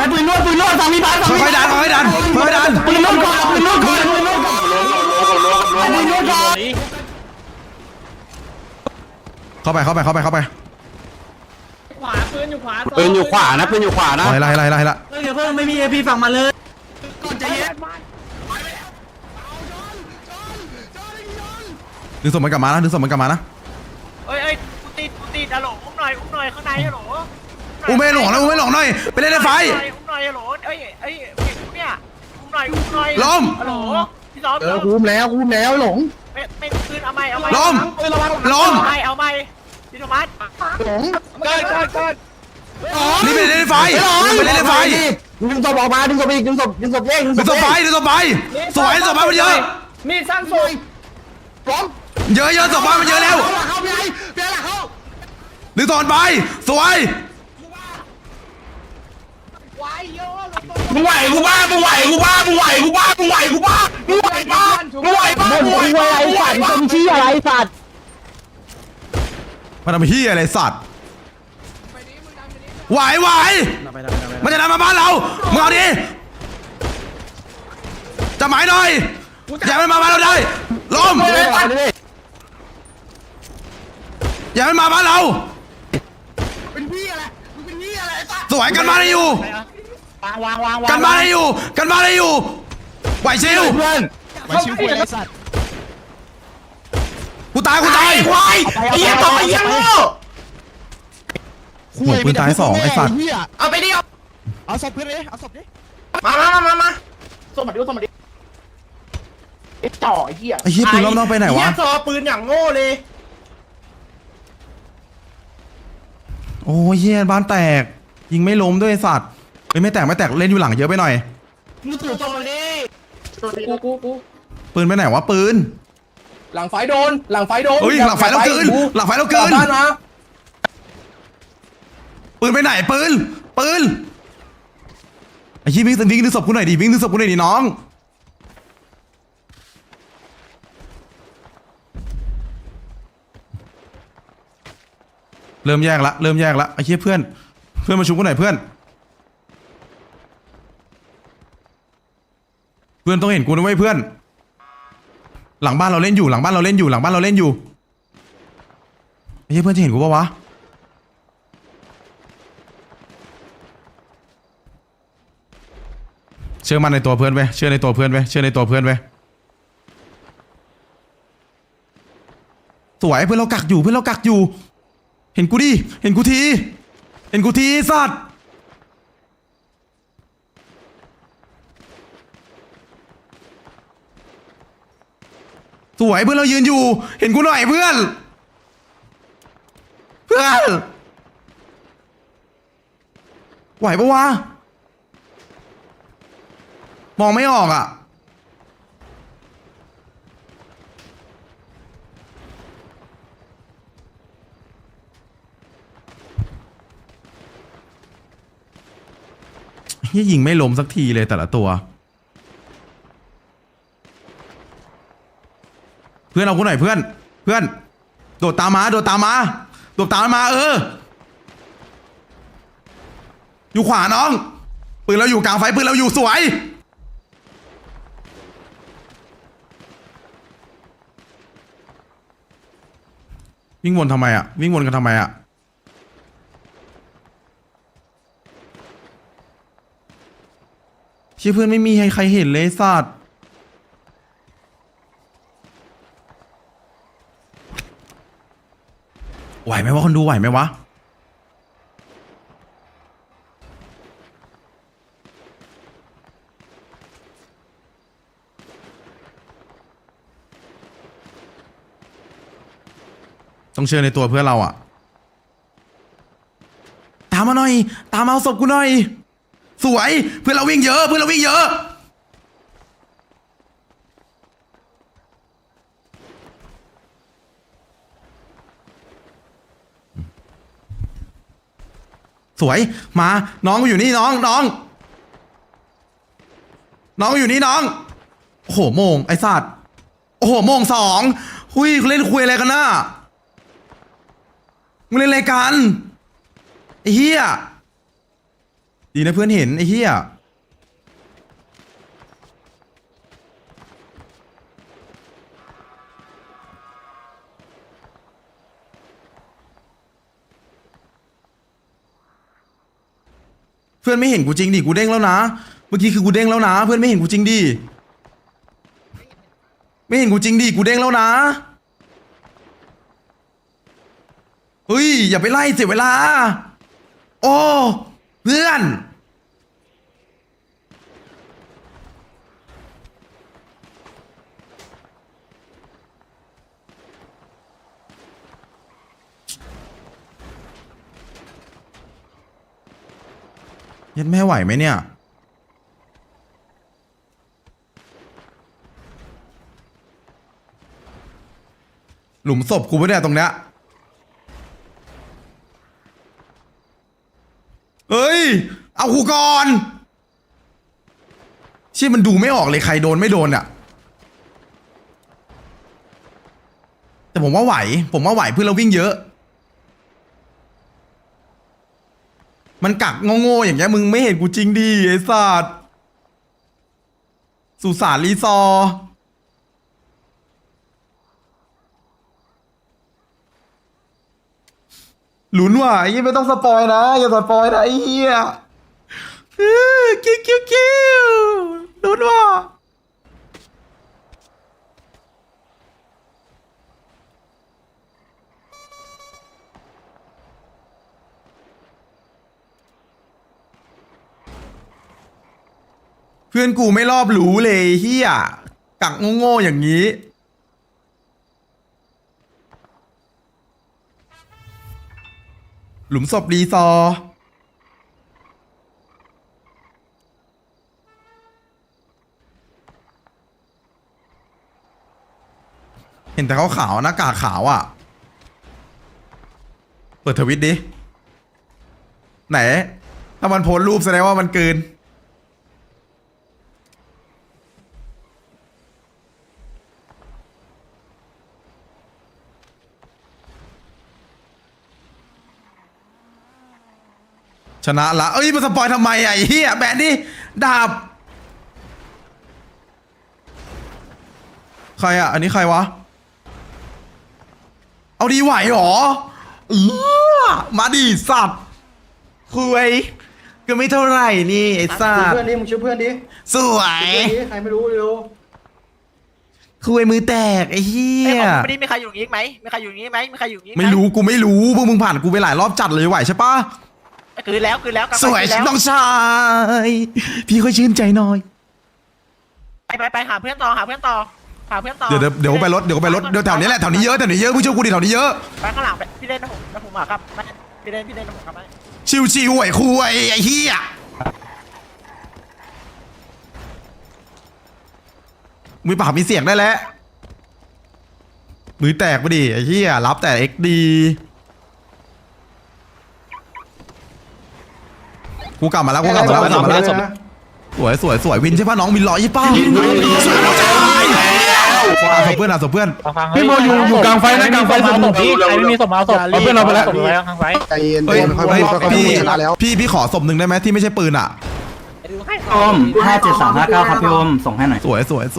ไอ้ปืนนวดปืนนวดฟังพี่บาสฟังค่อยๆดันค่อยๆดันค่อยๆดันปืนนวดก่อนปืนนวดก่อนปืนนวดก่อนปืนนวดก่อนเข้าไปเข้าไปเข้าไปเข้าไปขวาปืนอยู่ขวาปืนอยู่ขวานะปืนอยู่ขวานะไล่ไล่ไล่ไล่ละเพิ่งเพิ่งไม่มีเอพีฝั่งมาเลยก่อนใจเย็นดึงศพมันกลับมานะดึงศพมันกลับมานะเอ้ยเอ้ยกูติดกูติดอะโหลอุ้มหน่อยอุ้มหน่อยข้างในอะโหล อุ้มไม่หลงนะอุ้มไม่หลงหน่อยไปเล่นในไฟ อุ้มหน่อยอะโหลเอ้ยเอ้ยเอ้ยเนี่ยอุ้มหน่อยอุ้มหน่อยล้มอะโหลพี่ซ้อมเออคุ้มแล้วคุ้มแล้วหลงไม่ไม่ปืนเอาไม่เอาไม่ล้มล้มเอาไม่เอาไม่พี่โทมัสหลงเกิดเกิดเกิดนี่ไปเล่นในไฟไปเล่นในไฟดึงศพออกมาดึงศพอีกดึงศพดึงศพแยกดึงดึงศพไฟดึงศพไฟสวยศพไฟมันเยอะมีดสั้นสวยหลงเยอะเยอะศพไฟมันเยอะแล้วเข้าไปเปลี่ยนหลักเข้าดึงศพไปสวย มึงไหวกูบ้ามึงไหวกูบ้ามึงไหวกูบ้ามึงไหวกูบ้ามึงไหวบ้ามึงไหวบ้ามึงไหวบ้าไอ้สัตว์เป็นชี้อะไรสัตว์มันทำเฮียอะไรสัตว์ไหวไหวมันจะนำมาบ้านเรามึงเอาดิจะหมายหน่อยอย่ามันมาบ้านเราได้ล้มอย่ามันมาบ้านเราเป็นพี่อะไร มึงเป็นพี่อะไรไอ้สัตว์สวยกันมาได้อยู่วางวางวางกันมาได้อยู่ กันมาได้อยู่ไหวชิวเพื่อนกูตายกูตายควายไอ้เหี้ยต่อไอ้เหี้ยโง่หมดปืนตายสองไอ้สัตว์เอาไปดิเอาเอาศพขึ้นดิเอาศพดิมามามามามาส่งมาดิส่งมาดิไอ้จ่อไอ้เหี้ยไอ้เหี้ยปืนรอบนอกไปไหนวะเหี้ยซอปืนอย่างโง่เลย โอ้ยเฮียบ้านแตก ยิงไม่ล้มด้วยไอ้สัตว์เฮ้ยไม่แตกไม่แตกเล่นอยู่หลังเยอะไปหน่อย มึงถือส่งมาดิกูกูกูปืนไปไหนวะปืน หลังไฟโดน หลังไฟโดนเฮ้ยหลังไฟเราเกินหลังไฟเราเกินบ้านมาปืนไปไหนปืนปืนไอ้ชี้ยวิ่งวิ่งดึงศพกูหน่อยดิวิ่งดึงศพกูหน่อยดิน้อง ริ่มแยกละเริ่มแยกละไอ้เหี้ยเพื่อน เพื่อนมาชุบกูหน่อยเพื่อน เพื่อนต้องเห็นกูนะเว้ยเพื่อน หลังบ้านเราเล่นอยู่หลังบ้านเราเล่นอยู่หลังบ้านเราเล่นอยู่ไอ้เหี้ยเพื่อนจะเห็นกูปะวะเชื่อมันในตัวเพื่อนเว้ยเชื่อในตัวเพื่อนเว้ยเชื่อในตัวเพื่อนเว้ยสวยเพื่อนเรากักอยู่เพื่อนเรากักอยู่ เห็นกูดิ เห็นกูที เห็นกูทีสัตว์ สวยเพื่อนเรายืนอยู่ เห็นกูหน่อยเพื่อน เพื่อน ไหวปะวะ มองไม่ออกอะ เฮียยิงไม่ล้มสักทีเลยแต่ละตัว เพื่อนเอากูหน่อยเพื่อน เพื่อน โดดตามมา โดดตามมา โดดตามมา เออ อยู่ขวาน้องปืนเราอยู่กลางไฟปืนเราอยู่สวยวิ่งวนทำไมอะวิ่งวนกันทำไมอะ เชี่ยเพื่อนไม่มีใครเห็นเลยสัตว์ไหวไหมวะคนดูไหวไหมวะต้องเชื่อในตัวเพื่อนเราอะตามมาหน่อย ตามมาเอาศพกูหน่อย สวย เพื่อนเราวิ่งเยอะ เพื่อนเราวิ่งเยอะ สวย มา น้องกูอยู่นี่น้องน้อง น้องอยู่นี่น้อง โอ้โหโมงไอ้สัตว์โอ้โหโมงสองหุยเล่นคุยอะไรกันน่ะมึงเล่นอะไรกันไอ้เหี้ย ดีนะเพื่อนเห็นไอ้เหี้ยเพื่อนไม่เห็นกูจริงดิกูเด้งแล้วนะ เมื่อกี้คือกูเด้งแล้วนะ เพื่อนไม่เห็นกูจริงดิไม่เห็นกูจริงดิกูเด้งแล้วนะเฮ้ยอย่าไปไล่เสียเวลาโอ้ เพื่อน ยัดแม่ไหวไหมเนี่ย หลุมศพกูปะเนี่ยตรงเนี้ย เฮ้ย เอากูก่อนเชี่ยมันดูไม่ออกเลยใครโดนไม่โดนอะแต่ผมว่าไหว ผมว่าไหวเพื่อเราวิ่งเยอะ มันกักโง่ๆอย่างเงี้ยมึงไม่เห็นกูจริงดิไอ้สัตว์สุสานรีซอร์ลุ้นว่ะไอ้ไม่ต้องสปอยนะ อย่าสปอยนะไอ้เหี้ย คิวคิวคิวลุ้นว่ะเพื่อนกูไม่รอบรู้เลยเฮียกักโง่ๆอย่างนี้ หลุมศพรีซอร์เห็น แต่เขาขาวหน้ากากขาวอะ่ะ เปิดทวิตดิ ไหน ถ้ามันโพสรูปแสดงว่ามันเกิน ชนะละ เอ้ยมาสปอยทำไมอะไอ้เหี้ยแบนดิดาบ ใครอะ อันนี้ใครวะ เอาดีไหวหรอเออมาดิสัตว์คุยก็ไม่เท่าไหร่นี่ไอ้สัตว์เพื่อนดิมึงช่วยเพื่อนดิสวยเพื่อนดิใครไม่รู้เร็วคุยมือแตกไอ้เหี้ไอ้ยของไม่ได้มีใครอยู่อย่างนี้ไหมมีใครอยู่อย่างนี้ไหมมีใครอยู่อย่างนี้หไม่รู้กูไม่รู้พวกมึงผ่านกูไปหลายรอบจัดเลยไหวใช่ปะคือแล้วคือแล้วกลับไปสวยคืนแล้วน้องชายพี่ค่อยชื่นใจหน่อยไปไปไปหาเพื่อนต่อหาเพื่อนต่อ หาเพื่อนต่อเดี๋ยวเดี๋ยวเดี๋ยวไปรถเดี๋ยวไปรถเดี๋ยวแถวนี้แหละแถวนี้เยอะแถวนี้เยอะผู้ช่วยกูดิแถวนี้เยอะไปข้างหลังไปพี่เล่นนะผมนะผมอะครับไปพี่เล่นพี่เล่นนะผมครับไปชิวชิวไอ้คุยไอ้เหี้ยมือปราบมีเสียงได้แล้วมือแตกไปดิไอ้เหี้ยรับแต่เอ็กดีกูกลับมาแล้วกูกลับมาแล้วกูกลับมาแล้วสวยสวยสวยวินใช่ป่ะน้องวินร้อยใช่ป่ะสวยน้องชาย อาศพเพื่อนอาศพเพื่อน พี่โมอยู่อยู่กลางไฟนะกลางไฟสมองพี่ใครไม่มีศพมาเอาศพเอาเพื่อนเราไปแล้วศพไว้ข้างไฟใจเย็นเฮ้ยค่อยเฮ้ยพูดค่อยพี่พูดชนะแล้วพี่พี่ขอศพหนึ่งได้ไหมที่ไม่ใช่ปืนอะ อมห้าเจ็ดสามห้าเก้าครับพี่อมส่งให้หน่อย สวยสวยสวย